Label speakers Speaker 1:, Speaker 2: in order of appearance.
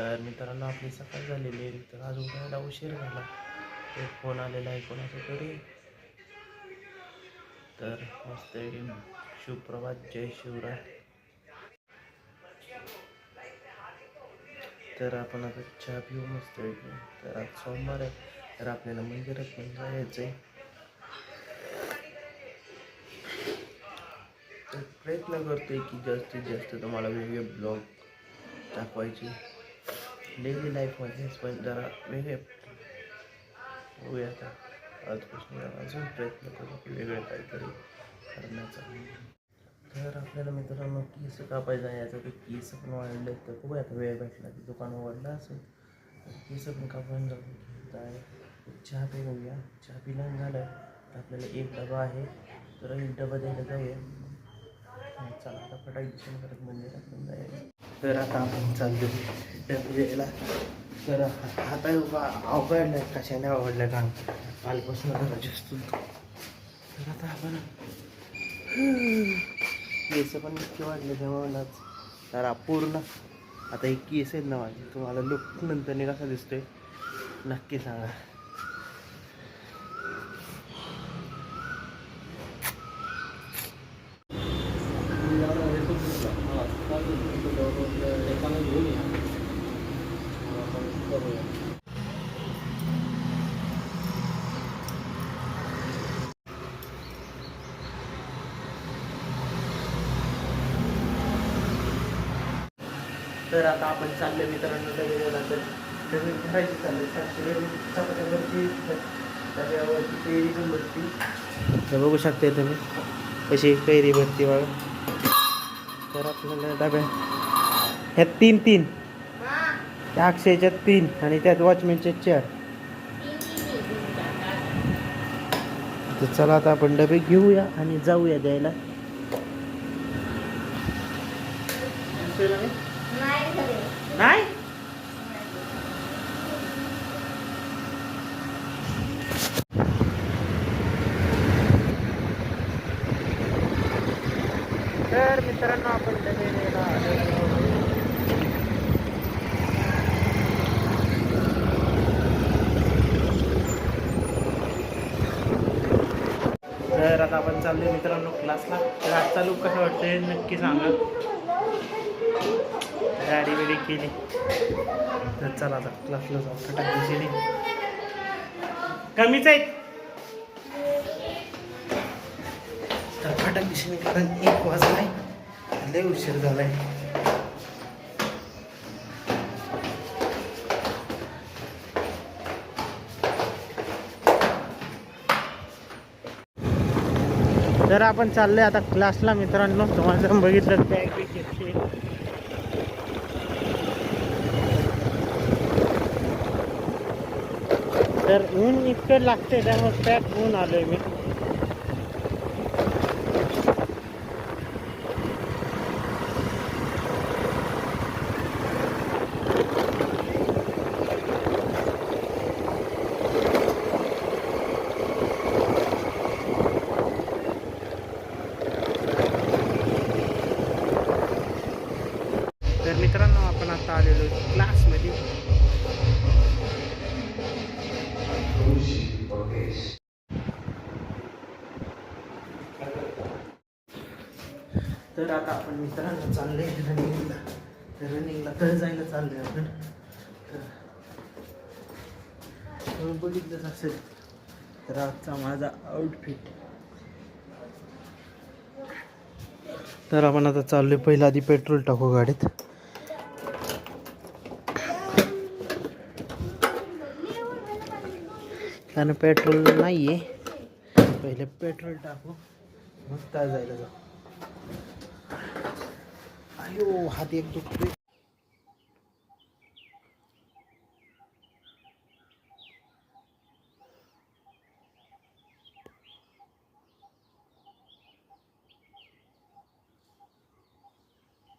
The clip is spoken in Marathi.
Speaker 1: तर मित्रांनो आपली सकाळ झालेली आहे. तर आज उठायला उशीर झाला. एक फोन आलेला आहे कोणाचा तरी. तर मस्त सुप्रभात. जय शिवराय. तर आपण आता चहा पिऊ मस्त तर आज सोमवार आहे. तर आपल्याला मंदिरात पण जायचं आहे तर प्रयत्न करतोय की जास्तीत जास्त तुम्हाला वेगळे ब्लॉग दाखवायचे. डेली लाईफमध्येच पण जरा वेगळे होऊया आता आजपासून जरा अजून प्रयत्न करू की वेगळं काहीतरी करण्याचा तर आपल्याला मित्रांनो केस कापायचं आहे. याचं ते केस पण वाढले तर खूप आता वेळ भेटला की दुकान वाढलं असेल. तर केस पण कापून जाऊ. जाय चहा पिऊया. चहा पिला झालं. तर आपल्याला एक डबा आहे. तर एक डबा द्यायला जाऊया. चला आता फटाक दिसून करत मंदिरात पण जायला तर आता आपण चाललो डबा तर आता अवघडलं कशाने आवडलं का कालपासून जरा असतो तर आता आपण केस पण इतके वाढले त्यामुळे तर पूर्ण आता एक केस आहेत ना माझी तुम्हाला लुक नंतर कसा दिसतोय. नक्की सांगा. तर आता आपण चालले मित्रांनो डबेला तर डबे भरायचे चालले. सातशे चपात्यावरची डब्यावरची कैरी पण भरती. बघू शकते तुम्ही कशी कैरी भरती बघा. तर आपल्याला डब्या ह्यात तीन तीन. त्या अक्षयच्यात तीन आणि त्यात वॉचमॅनचे चार. तर चला आता आपण डबे घेऊया आणि जाऊया द्यायला. तर मित्रांनो आपण जमिनीला तर आता आपण चाललोय मित्रांनो क्लासला तर आजचा लूक कसा वाटतंय नक्की सांगा. गाडी बिडी केली. तर चला आता क्लासला जाऊ. फटाक कमीच आहेत. फाटक दिशेने कारण एक वाजलाय लय उशीर झालाय. तर आपण चाललोय आता क्लासला मित्रांनो. तुम्हाला जर बघितलं बॅग बी घेतली तर ऊन इतकं लागते त्यामुळे पॅक ऊन आलोय मी तर मित्रांनो आपण आता आलेलो क्लासमध्ये तर आता आपण मित्रांनो चालले रनिंगला. तर रनिंगला तर जायला चाललोय आपण. तर बघितलंच असेल तर आजचा माझा आउटफिट तर आपण आता चाललोय पहिला आधी पेट्रोल टाकू गाडीत. कारण पेट्रोल नाही आहे पहिले पेट्रोल टाकू मग काय जायला जाऊ. अयो हात एक दुखतोय